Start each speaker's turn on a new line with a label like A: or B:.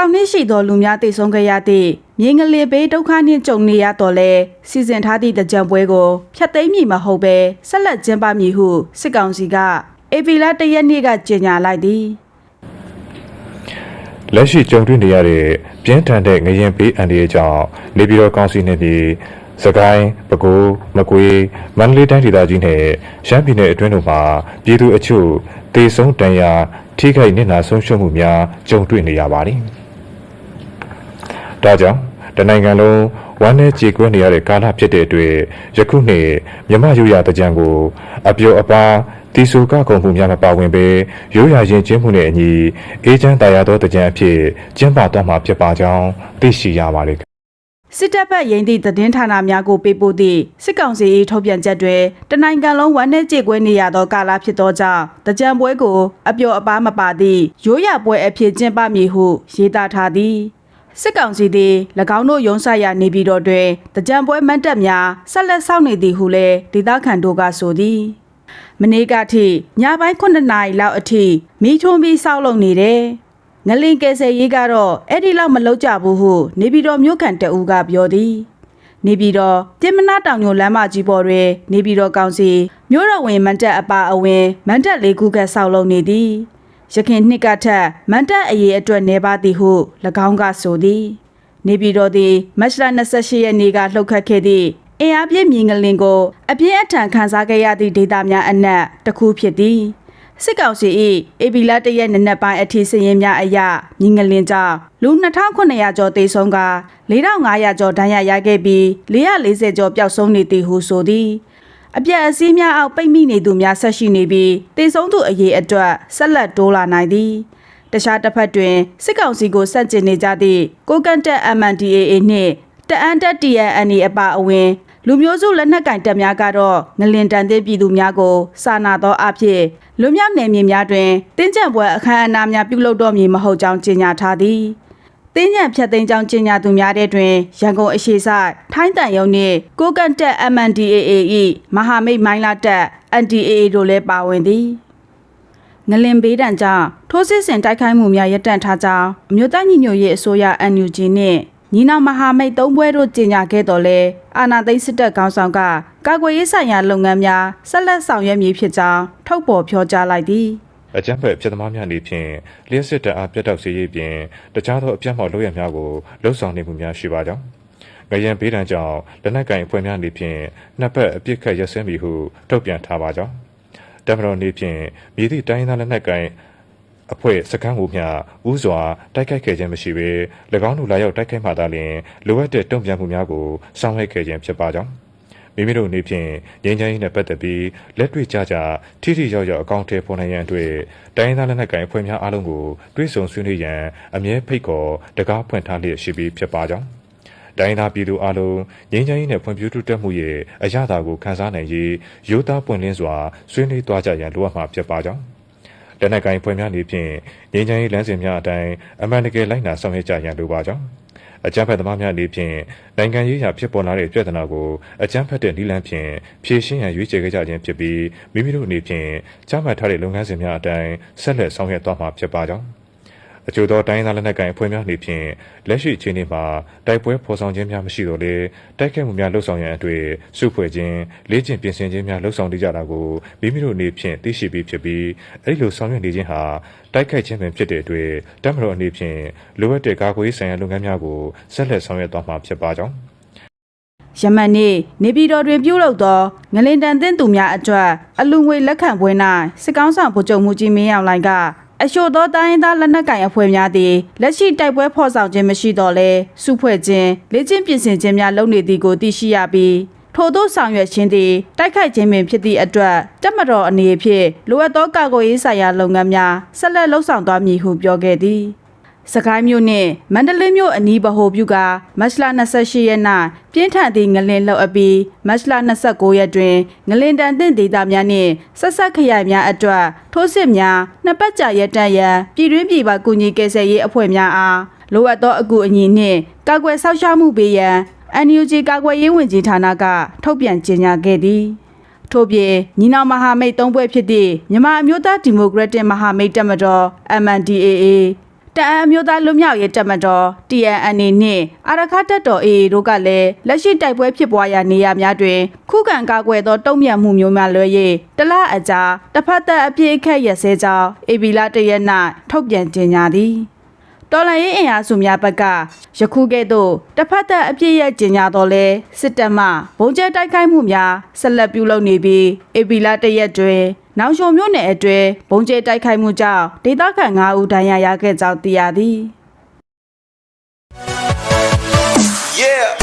A: ထောင်နှစ်ရှိသောလူများတိတ်ဆုံးခဲ့ရသည့်မြေငလေဘေးဒုက္ခနှင့်ကြုံနေရတော့လဲစီစဉ်ထားသည့်တကြံပွဲကိုဖျက်သိမ်းမည်မဟုတ်ပဲဆက်လက်ကျင်းပမည်ဟုစစ်ကောင်စီကအေပီလာတရက်နေ့ကကြေညာလိုက်သည်
B: လက်ရှိကြုံတွေ့နေရတဲ့ပြင်းထန်တဲ့ငရင်ပေးအန်ဒီရဲ့ကြောင့်နေပြည်တော်ကောင်စီနယ်ပြည်စကိုင်းပဲခူးမကွေးမန္တလေးတိုင်းဒေသကြီးနဲ့ရှမ်းပြည်နယ်အတွင်းတို့မှာပြည်သူအချို့တေဆုံးတန်ရာထိခိုက်နစ်နာဆုံးရှုံးမှုများကြုံတွေ့နေရပါတယ်။ ဒါကြောင့်တနိုင်ငံလုံးဝမ်းနဲ့ကြေကွဲနေရတဲ့ကာလဖြစ်တဲ့အတွက်ယခုနှစ်မြမယူရတကြံကို အပျော်အပါတီဆူကကုံမှုများမပါဝင်ပဲရိုးရာရင်ကျင်းမှုနဲ့အညီအေးချမ်းတရားသောတကြံအဖြစ်ကျင်းပသွားမှာဖြစ်ပါကြောင်းသိရှိရပါတယ်
A: စစ်တပ်ဘက်ရင်သည့်သတင်းဌာနများကိုပေးပို့သည့်စစ်ကောင်စီ၏ထုတ်ပြန်ချက်တွင်တနိုင်ငံလုံးဝမ်းနည်းကြေကွဲနေရသောကာလဖြစ်သောကြောင့်တကြံပွဲကို အပျော်အပါးမပါသည့်ရိုးရာပွဲအဖြစ်ကျင်းပမည်ဟု ရေးသားထားသည် စစ်ကောင်စီသည်၎င်းတို့ရုံးဆိုင်ရာနေပြည်တော်တွင်တကြံပွဲမတ်တက်များဆက်လက်ဆောက်နေသည်ဟုလည်းဒေသခံတို့ကဆိုသည်မနေ့ကထိညပိုင်း9နာရီလောက်အထိမိထုံးပြီးစောက်လုပ်နေတယ်။ငလင်ကယ်ဆယ်ရေးကတော့အဲ့ဒီလောက်မလုပ်ကြဘူးဟုနေပြည်တော်မြို့ခံတအူးကပြောသည်။နေပြည်တော်တင်မနာတောင်ညိုလမ်းမကြီးပေါ်တွင်နေပြည်တော်ကောင်စီမြို့တော်ဝင်မန်တက်အပါအဝင်မန်တက်လေးခုကစောက်လုပ်နေသည်။ ရခင်နှစ်ကထက်မန်တက်အရေးအတွက်နေပါသည်ဟု၎င်းကဆိုသည်။နေပြည်တော်သည်မတ်လ28ရက်နေ့ကလှုပ်ခတ်ခဲ့သည့်အင်အားပြည့်မြင်ငလင်ကိုအပြည့်အထန်ခန်းစားခဲ့ရသည့်ဒေသများအနက်တစ်ခုဖြစ်သည်စစ်ကောင်စီ၏အေပီလာတရက်နနက်ပိုင်းအထီးစရင်များအရမြင်ငလင်ကြောင့်လူ2900ကျော်သေဆုံးက4500ကျော်ဒဏ်ရာရခဲ့ပြီး440ကျော်ပျောက်ဆုံးနေသည်ဟုဆိုသည် အပြက်အစည်းများအောက်ပိတ်မိနေသူများဆက်ရှိနေပြီးတေဆုံးသူအရေးအတွက်ဆက်လက်တိုးလာနိုင်သည်တခြားတစ်ဖက်တွင်စစ်ကောင်စီကိုစန့်ကျင်နေကြသည့်ကိုကန်တက် MNDAA နှင့်တအန်တက် TNN အပါအဝင်လူမျိုးစုလက်နက်ကင်တပ်များကတော့ငလင်တန်တဲ့ပြည်သူများကိုစာနာသောအဖြစ်လူမျိုးနယ်မြေများတွင်တင်းကျပ်ပွဲအခမ်းအနားများပြုလုပ်တော့မည်မဟုတ်ကြောင်းကြေညာထားသည် တင်းညံဖြတ်သိမ်းကြောင်းကြေညာသူများတဲ့တွင်ရန်ကုန်အရှိဆိုင်ထိုင်းတန်ယုံနှင့်ကိုကန်တက် MNDAA ၏မဟာမိတ်မိုင်းလာတက် NDAA တို့လည်းပါဝင်သည်ငလင်ဘေးဒဏ်ကြောင့်ထိုးစစ်ဆင်တိုက်ခိုက်မှုများရပ်တန့်ထားကြောင်းအမျိုးသားညီညွတ်ရေးအစိုးရ NUG နှင့်ညီနောင်မဟာမိတ်သုံးဘွဲတို့ကြေညာခဲ့တော်လဲအာဏာသိမ်းစစ်တပ်ခေါင်းဆောင်ကကာကွယ်ရေးဆိုင်ရာလုပ်ငန်းများဆက်လက်ဆောင်ရွက်မည်ဖြစ်ကြောင်းထုတ်ပေါ်ပြောကြားလိုက်သည်
B: အကြမ်းဖက်ပြည်သမားများအနေဖြင့်လျှက်စစ်တပ်အားပြတ်တောက်စေရေးပြင်တခြားသောအပြတ်မောက်လုပ်ရများကိုလှုံ့ဆော်နေမှုများရှိပါကြောင်းငရန်ဘေးဒဏ်ကြောင့်လက်နက်ကင်အဖွဲ့များအနေဖြင့်နှစ်ဖက်အပြစ်ခတ်ရက်စဲမည်ဟုထုတ်ပြန်ထားပါကြောင်းတမတော်အနေဖြင့်မြည်သည့်တိုင်းရင်းသားလက်နက်ကင်အဖွဲ့စကန်းကိုမျှဥစွာတိုက်ခိုက်ခဲ့ခြင်းမရှိဘဲ၎င်းတို့လာရောက်တိုက်ခိုက်မှသာလျှင်လိုအပ်တဲ့တုံ့ပြန်မှုများကိုဆောင်ရွက်ခဲ့ခြင်းဖြစ်ပါကြောင်း မိမိတို့အနေဖြင့်ငြိမ်းချမ်းရေးနဲ့ပတ်သက်ပြီးလက်တွေ့ကြကြထိထိရောက်ရောက်အကောင့်ထဲပေါ်နိုင်ရန်အတွက်တိုင်းရင်းသားလက်နက်ကိုင်အဖွဲ့များအားလုံးကိုတွဲဆုံဆွေးနွေးရန်အမြဲဖိတ်ခေါ်တကားဖွင့်ထားလျက်ရှိပြီးဖြစ်ပါကြောင်းတိုင်းရင်းသားပြည်သူအားလုံးငြိမ်းချမ်းရေးနဲ့ဖွံ့ဖြိုးတိုးတက်မှုရဲ့အရသာကိုခံစားနိုင်ရေးရိုးသားပွင့်လင်းစွာဆွေးနွေးသွားကြရန်လိုအပ်မှာဖြစ်ပါကြောင်းလက်နက်ကိုင်ဖွဲ့များနေဖြင့်ငြိမ်းချမ်းရေးလမ်းစဉ်များအတိုင်းအမှန်တကယ်လိုက်နာဆောင်ရွက်ကြရန်လိုပါကြောင်း အကြမ်းဖက်သမားများနေဖြင့်နိုင်ငံရေးရာဖြစ်ပေါ်လာတဲ့ပြဿနာကိုအကြမ်းဖက်တဲ့နည်းလမ်းဖြင့်ဖြေရှင်းရန်ရွေးချယ်ခဲ့ကြခြင်းဖြစ်ပြီးမိမိတို့အနေဖြင့်ကြားမှတ်ထားတဲ့လုပ်ငန်းစဉ်များအတိုင်းဆက်လက်ဆောင်ရွက်သွားမှာဖြစ်ပါကြောင်း အကျိုးသောတိုင်းရင်းသားလက်နက်ကိုင်အဖွဲ့များအနေဖြင့်လက်ရှိအခြေအနေမှာတိုက်ပွဲဖော်ဆောင်ခြင်းများမရှိတော့လေတိုက်ခိုက်မှုများလှုပ်ဆောင်ရန်အတွေ့စုဖွဲ့ခြင်းလေ့ကျင့်ပြင်ဆင်ခြင်းများလှုပ်ဆောင်နေကြတာကိုမိမိတို့အနေဖြင့်သိရှိပြီးဖြစ်ပြီးအဲ့ဒီလိုဆောင်ရွက်နေခြင်းဟာတိုက်ခိုက်ခြင်းပင်ဖြစ်တဲ့အတွက်တပ်မတော်အနေဖြင့်လိုအပ်တဲ့ကာကွယ်ရေးဆိုင်ရာလုပ်ငန်းများကိုဆက်လက်ဆောင်ရွက်သွားမှာဖြစ်ပါကြောင်း
A: ယမန်နေ့နေပြည်တော်တွင်ပြုလုပ်သောငလင်တန်သင့်သူများအတွက်အလူငွေလက်ခံပွဲ၌စစ်ကောင်းဆောင်ဗိုလ်ချုပ်မှုကြီးမင်းအောင်လှိုင်က အရှို့သောတိုင်းရင်းသားလက်နက်ကိုင်အဖွဲ့များသည်လက်ရှိတိုက်ပွဲဖော်ဆောင်ခြင်းမရှိတော့လဲစုဖွဲ့ခြင်းလေ့ကျင့်ပြင်ဆင်ခြင်းများလုပ်နေသည်ကိုသိရှိရပြီးထို့သောဆောင်ရွက်ခြင်းသည်တိုက်ခိုက်ခြင်းပင်ဖြစ်သည့်အတွက်တပ်မတော်အနေဖြင့်လိုအပ်သောကာကွယ်ရေးဆိုင်ရာလုပ်ငန်းများဆက်လက်လှုပ်ဆောင်သွားမည်ဟုပြောခဲ့သည် စကိုင်းမြို့နှင့်မန္တလေးမြို့အနီးဗဟိုပြုကမတ်လ28ရက်၌ပြင်းထန်သည့်ငလင်လှုပ်အပ်ပြီးမတ်လ29ရက်တွင်ငလင်တန်သင့်ဒေသများနှင့်ဆက်ဆက်ခရိုင်များအတွက်ထိုးစစ်များနှစ်ပတ်ကြာရက်တန့်ရန်ပြည်တွင်းပြည်ပကူညီကယ်ဆယ်ရေးအဖွဲ့များအားလိုအပ်သောအကူအညီနှင့်ကာကွယ်ဆောက်ရှောက်မှုပေးရန် NUG ကာကွယ်ရေးဝန်ကြီးဌာနကထုတ်ပြန်ကြေညာခဲ့သည်ထို့ပြင်ညီနောင်မဟာမိတ်သုံးဘွဲ့ဖြစ်သည့်မြန်မာအမျိုးသားဒီမိုကရက်တစ်မဟာမိတ်တပ်မတော် MNDAA တတအံအမျိုးသားလွတ်မြောက်ရေးတပ်မတော် TNNA နှင့်အာရခတပ်တော် AA တို့ကလည်းလက်ရှိတိုက်ပွဲဖြစ်ပွားရာနေရာများတွင်ခုခံကာကွယ်သောတုံ့ပြန်မှုမျိုးများလွှဲ၍တလအကြာတစ်ဖက်သက်အပြည့်အခက်ရစဲကြောင်း AB လာတရက်၌ထုတ်ပြန်ကြေညာသည်တော်လန်ရေးအင်အားစုများဘက်ကယခုကဲ့သို့တစ်ဖက်သက်အပြည့်ရဲ့ကြေညာတော်လဲစစ်တပ်မှဘုံကျဲတိုက်ခိုက်မှုများဆက်လက်ပြုလုပ်နေပြီး AB လာတရက်တွင် နောင်ရှုံမြို့နယ်အတွဲဘုံကျဲတိုက်ခိုက်မှုကြောင့်ဒေသခံ9ဦးဒဏ်ရာရခဲ့ကြောင်းသိရသည် Yeah